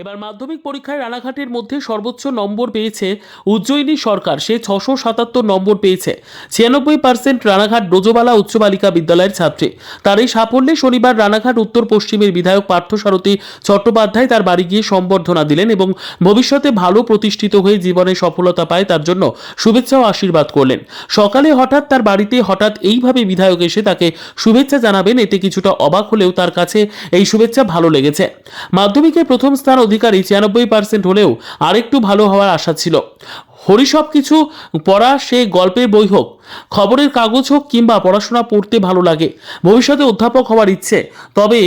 এবার মাধ্যমিক পরীক্ষায় রানাঘাটের মধ্যে সর্বোচ্চ নম্বর পেয়েছে উজ্জয়িনী সরকার। সে ছশো সাতাত্তর নম্বর পেয়েছে। ছিয়ানব্বই পার্সেন্ট রানাঘাট ব্রজবালা উচ্চ বালিকা বিদ্যালয়ের ছাত্রী। তার এই সাফল্যে শনিবার রানাঘাট উত্তর পশ্চিমের বিধায়ক পার্থসারথী চট্টোপাধ্যায় তার বাড়ি গিয়ে সম্বর্ধনা দিলেন এবং ভবিষ্যতে ভালো প্রতিষ্ঠিত হয়ে জীবনে সফলতা পায় তার জন্য শুভেচ্ছা ও আশীর্বাদ করলেন। সকালে হঠাৎ তার বাড়িতে হঠাৎ এইভাবে বিধায়ক এসে তাকে শুভেচ্ছা জানাবেন, এতে কিছুটা অবাক হলেও তার কাছে এই শুভেচ্ছা ভালো লেগেছে। মাধ্যমিকে প্রথম স্থান অধিকারী ছিয়ানব্বই পার্সেন্ট হলেও আরেকটু ভালো হওয়ার আশা ছিল। হরি সব কিছু পড়া সে গল্পের বই হোক, খবরের কাগজ হোক কিংবা পড়াশোনা পড়তে ভালো লাগে, ভবিষ্যতে অধ্যাপক হওয়ার ইচ্ছে। তবে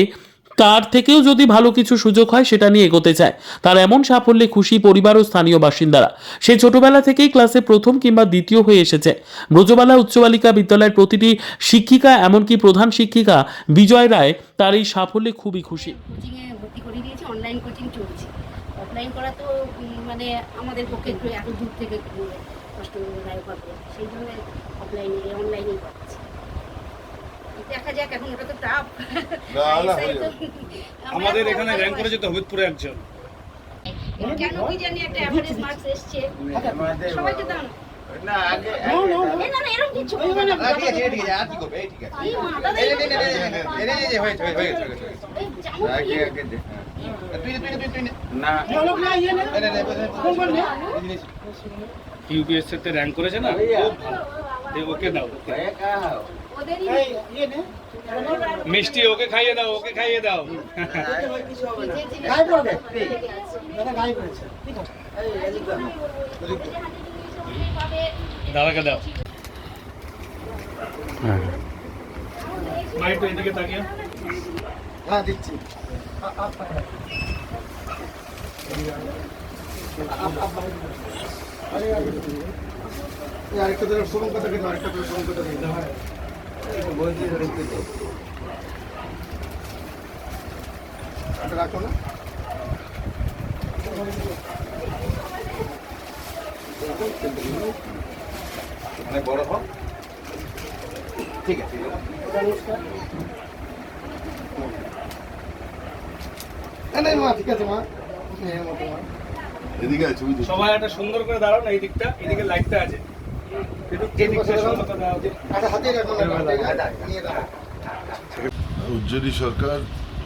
তার থেকেও যদি ভালো কিছু সুযোগ হয়, সেটা নিয়ে এগোতে চায়। তার এমন সাফল্যে খুশি পরিবার ও স্থানীয় বাসিন্দারা। সে ছোটবেলা থেকেই ক্লাসে প্রথম কিংবা দ্বিতীয় হয়ে এসেছে। ব্রজবালা উচ্চ বালিকা বিদ্যালয়ের প্রতিটি শিক্ষিকা, এমনকি প্রধান শিক্ষিকা বিজয় রায়, তার এই সাফল্যে খুবই খুশি। অনলাইন কোচিং চলছে অফলাইন করা তো মানে আমাদের পক্ষে একটু এত দূর থেকে কষ্ট হবে সেই জন্য অফলাইনে অনলাইনেই করাচ্ছি দেখা যাক এখন ওটা তো টাফ আমাদের এখানে র্যাঙ্ক একজন কেন কি জানি একটা অ্যাভারেজ মার্কস এসেছে সবাই তো না আগে ঠিক আছে ঠিক আছে ঠিক আছে আগে আগে তে র্যাঙ্ক করেছে না? মিষ্টি ওকে খাইয়ে দাও ওকে খাইয়ে দাও। দাদাকে দাও। হ্যাঁ। ভাই তো এদিকে তাকিয়ে। হ্যাঁ দিচ্ছি। আরেকটা ধরে শোরুম কথা কিন্তু আরেকটা ধরে কথা দিতে হয় এটা রাখো না। বড় হোক ঠিক আছে না না মা ঠিক আছে মা। হ্যাঁ মতো মা এদিকে আছে ছবি সবাই একটা সুন্দর করে দাঁড়াও না এই দিকটা এদিকে লাইটটা আছে। না নিয়ে দাও উজ্জ্বলী সরকার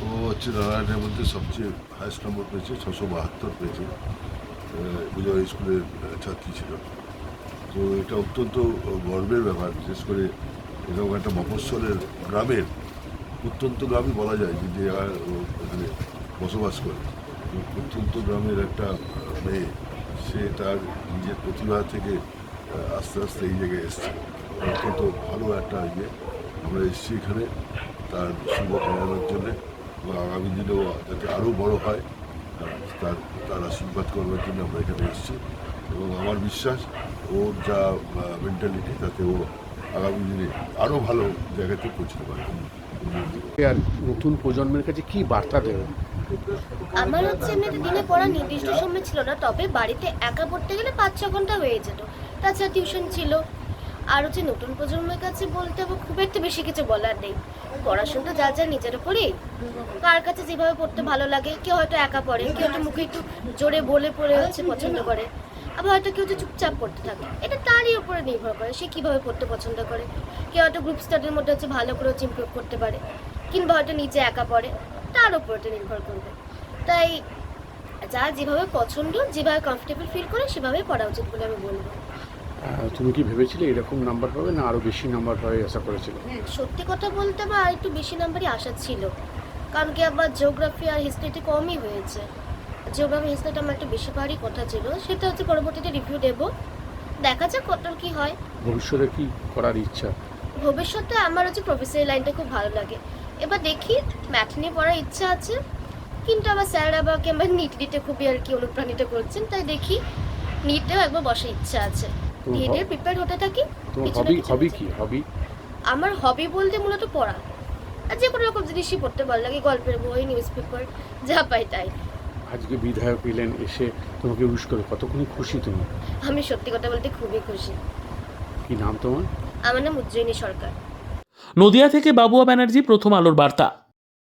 ও হচ্ছে নারায়ণের মধ্যে সবচেয়ে হায়েস্ট নম্বর পেয়েছে ছশো বাহাত্তর পেয়েছে। বিজয় স্কুলের ছাত্রী ছিল। তো এটা অত্যন্ত গর্বের ব্যাপার বিশেষ করে এরকম একটা মফস্বলের গ্রামের প্রত্যন্ত গ্রামই বলা যায় যে এখানে বসবাস করে। প্রত্যন্ত গ্রামের একটা মেয়ে, সে তার নিজের প্রতিভা থেকে আস্তে আস্তে এই জায়গায় এসছে। অত্যন্ত ভালো একটা ইয়ে। আমরা এসেছি এখানে তার শুভ কামনার জন্যে এবং আগামী দিনেও যাতে আরও বড় হয় তার তার আশীর্বাদ করবার জন্য আমরা এখানে এসেছি। এবং আমার বিশ্বাস, ওর যা মেন্টালিটি তাতে ও আগামী দিনে আরও ভালো জায়গাতে পৌঁছতে পারবে আর নতুন প্রজন্মের কাছে কি বার্তা দেবেন আমার হচ্ছে এমনিতে দিনে পড়া নির্দিষ্ট সময় ছিল না তবে বাড়িতে একা পড়তে গেলে পাঁচ ছ ঘণ্টা হয়ে যেত। তাছাড়া টিউশন ছিল। আর হচ্ছে নতুন প্রজন্মের কাছে বলতে হবে খুব একটা বেশি কিছু বলার নেই। পড়াশোনাটা যা যা নিজের উপরেই। কার কাছে যেভাবে পড়তে ভালো লাগে কেউ হয়তো একা পড়ে কেউ হয়তো মুখে একটু জোরে বলে পড়ে হচ্ছে পছন্দ করে। আবার হয়তো কেউ যে চুপচাপ পড়তে থাকে এটা তারই উপরে নির্ভর করে সে কীভাবে পড়তে পছন্দ করে। কেউ হয়তো গ্রুপ স্টাডির মধ্যে হচ্ছে ভালো করে হচ্ছে ইমপ্রুভ করতে পারে কিংবা হয়তো নিচে একা পড়ে তার উপর নির্ভর করবে। তাই যা যেভাবে পছন্দ যেভাবে কমফোর্টেবল ফিল করে সেভাবেই পড়া উচিত বলে আমি বলব। তুমি কি ভেবেছিলে এরকম নাম্বার পাবে না আরও বেশি নাম্বার পাবে আশা করেছিলে? সত্যি কথা বলতে বা একটু বেশি নাম্বারই আশা ছিল। কারণ কি আবার জিওগ্রাফি আর হিস্ট্রিতে কমই হয়েছে। জিওগ্রাফি হিস্ট্রিটা আমার একটু বেশি পাওয়ারই কথা ছিল সেটা হচ্ছে পরবর্তীতে রিভিউ দেবো। দেখা যাক কত কি হয়। ভবিষ্যতে কি করার ইচ্ছা? ভবিষ্যতে আমার হচ্ছে প্রফেসরি লাইনটা খুব ভালো লাগে। এবার দেখি ম্যাথ নিয়ে পড়ার ইচ্ছা আছে কিন্তু আবার স্যার আবার আমার নিট দিতে খুবই আর কি অনুপ্রাণিত করছেন তাই দেখি নিটেও একবার বসার ইচ্ছা আছে। নিটের প্রিপেয়ার হতে থাকি হবি হবি কি? হবি আমার হবি বলতে মূলত পড়া। আর যে কোনো রকম জিনিসই পড়তে ভালো লাগে গল্পের বই নিউজ পেপার যা পাই তাই। আজকে বিধায়ক এলেন এসে তোমাকে উইশ করে কতক্ষণ খুশি তুমি? আমি সত্যি কথা বলতে খুবই খুশি। কি নাম তোমার? আমার নাম উজ্জয়িনী সরকার। নদিয়া থেকে বাবুয়া ব্যানার্জি প্রথম আলোর বার্তা।